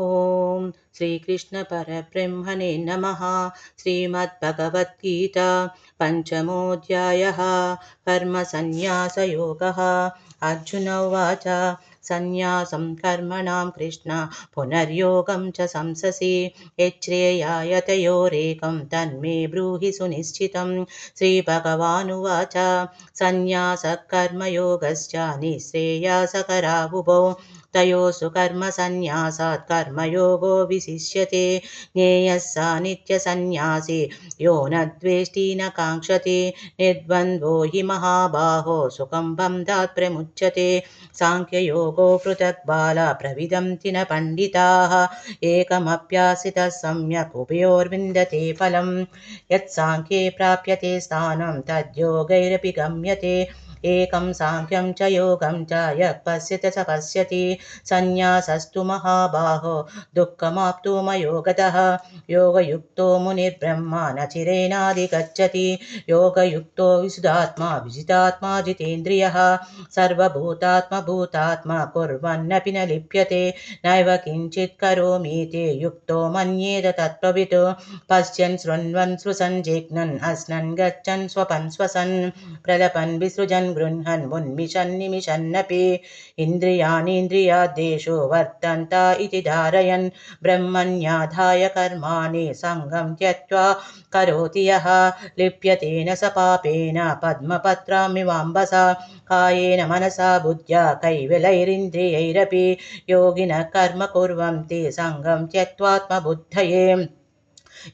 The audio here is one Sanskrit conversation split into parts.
ॐ श्रीकृष्णपरब्रह्मणे नमः। श्रीमद्भगवद्गीता पञ्चमोऽध्यायः। कर्मसन्न्यासयोगः। अर्जुन उवाच सन्न्यासं कर्मणां कृष्ण पुनर्योगं च संससि। यच्छ्रेयायतयोरेकं तन्मे ब्रूहि सुनिश्चितं। श्रीभगवानुवाच सन्न्यासः कर्मयोगश्च निःश्रेयासकरावुभौ तयोः कर्मसन्न्यासात् कर्मयोगो विशिष्यते। ज्ञेयः सा नित्यसन्न्यासी यो न द्वेष्टि न काङ्क्षति। निर्द्वन्द्वो हि महाबाहो सुखं बन्धात् प्रमुच्यते। साङ्ख्ययोगो पृथक् बाला प्रविदन्ति न पण्डिताः। एकमप्यासितः सम्यक् उभयोर्विन्दते फलं यत्साङ्ख्ये प्राप्यते स्थानं तद्योगैरपि गम्यते एकं साङ्ख्यं च योगं च यः पश्यति स पश्यति। सन्न्यासस्तु महाबाहो दुःखमाप्तुमयो गतः योगयुक्तो मुनिर्ब्रह्मा न चिरेणाधिगच्छति। योगयुक्तो विशुधात्मा विजितात्मा जितेन्द्रियः। सर्वभूतात्मभूतात्मा कुर्वन्नपि न लिप्यते। नैव किञ्चित् करोमीति युक्तो मन्येद तत्त्ववित् पश्यन् शृण्वन् स्पृशन् जिघ्नन् अस्नन् गच्छन् स्वपन् स्वसन्। प्रलपन् विसृजन् गृह्णन् मुन्मिषन्निमिषन्नपि इन्द्रियाणीन्द्रियादेषु वर्तन्त इति धारयन् ब्रह्मण्याधाय कर्माणि सङ्गं त्यक्त्वा करोति यः। लिप्यतेन स पापेन पद्मपत्रामिवाम्बसा कायेन मनसा बुद्ध्या कैवलैरिन्द्रियैरपि योगिनः कर्म कुर्वन्ति सङ्गं त्यक्त्वात्मबुद्धये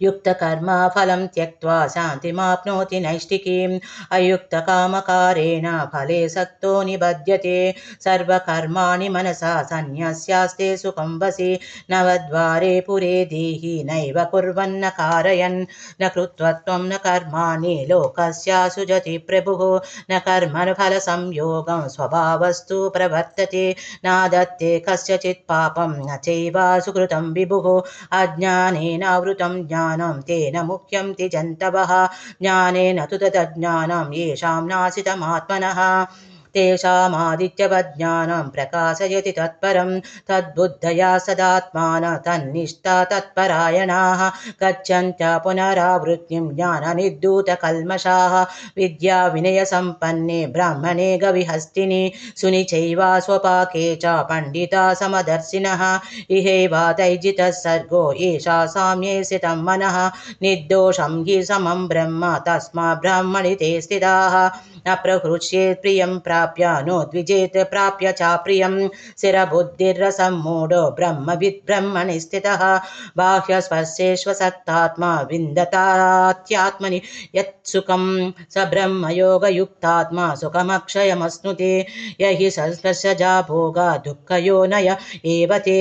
युक्तकर्मफलं त्यक्त्वा शान्तिमाप्नोति नैष्टिकीम् अयुक्तकामकारेण फले सक्तो निबध्यते। सर्वकर्माणि मनसा सन्न्यस्यास्ते सुखं वसि। नवद्वारे पुरे देहि नैव कुर्वन्न कारयन्। न कृत्वत्वं न कर्माणि लोकस्य सुजति प्रभुः। न कर्मफलसंयोगं स्वभावस्तु प्रवर्तते। नादत्ते कस्यचित् पापं न चैव सुकृतं विभुः। अज्ञानेनावृतं ज्ञान ज्ञानं तेन मुख्यं त्यजन्तवः। ज्ञानेन तु तदज्ञानं येषां नाशितमात्मनः तेषामादित्यवज्ञानं प्रकाशयति तत्परं। तद्बुद्धया सदात्मान तन्निष्ठा तत्परायणाः। गच्छन्त्य पुनरावृत्तिं ज्ञाननिर्धूतकल्मषाः विद्याविनयसम्पन्ने ब्राह्मणे गविहस्तिनि। सुनिचैव स्वपाके च पण्डिता समदर्शिनः। इहैवा तैजितः सर्गो एषा साम्ये स्थितं मनः। निर्दोषं हि समं ब्रह्म तस्मा ब्राह्मणि ते स्थिताः न प्रहृष्येत् प्रियं प्राप्य नोद्विजेत् प्राप्य च प्रियं स्थिरबुद्धिर्रसम्मूढो ब्रह्मविद् ब्रह्मणि स्थितः बाह्यस्पर्शेष्वसक्तात्मा विन्दतात्यात्मनि यत्सुखं स ब्रह्मयोगयुक्तात्मा सुखमक्षयमश्नुते यहि संस्पर्शजा भोगा दुःखयोनय एव ते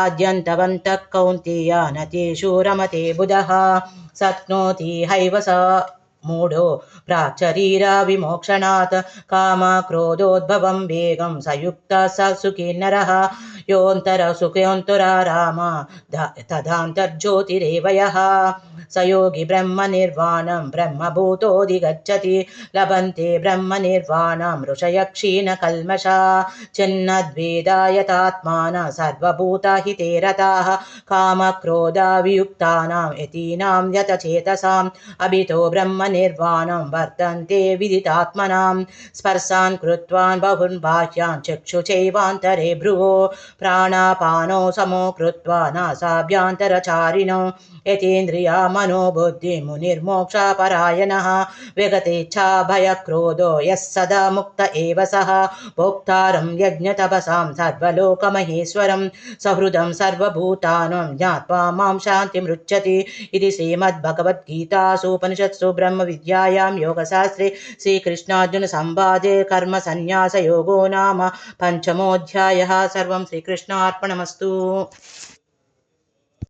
आद्यन्तवन्तः कौन्तेय न तेषु रमते बुधः शक्नोति हैव स मूढो प्राक्शरीरविमोक्षणात् कामक्रोधोद्भवं वेगं सयुक्तः स सुखी नरः योऽन्तरसुखयोऽन्तराराम तदान्तर्ज्योतिरेव यः स योगी ब्रह्मनिर्वाणं ब्रह्मभूतोऽधिगच्छति लभन्ते ब्रह्मनिर्वाणं ऋषयक्षीणकल्मषा। चिन्नद्वेदायतात्मान सर्वभूतहिते रताः कामक्रोधावियुक्तानां यतीनां यतचेतसाम्। अभितो ब्रह्मनिर्वाणं वर्तन्ते विदितात्मनां स्पर्शान् कृत्वान् बहुन् बाह्यान् चक्षुचैवान्तरे भ्रुवो प्राणापानौ समो कृत्वा नासाभ्यान्तरचारिणौ यतीन्द्रिया मनोबुद्धिमुनिर्मोक्षापरायणः विगतेच्छा भयक्रोधो यः सदा मुक्त एव सः। भोक्तारं यज्ञतपसां सर्वलोकमहेश्वरं। सहृदं सर्वभूतानं ज्ञात्वा मां शान्तिमृच्छति। इति श्रीमद्भगवद्गीतासूपनिषत्सु ब्रह्मविद्यायां योगशास्त्रे श्रीकृष्णार्जुनसंवादे कर्मसन्न्यासयोगो नाम पञ्चमोऽध्यायः। सर्वं श्रीकृष्णार्पणमस्तु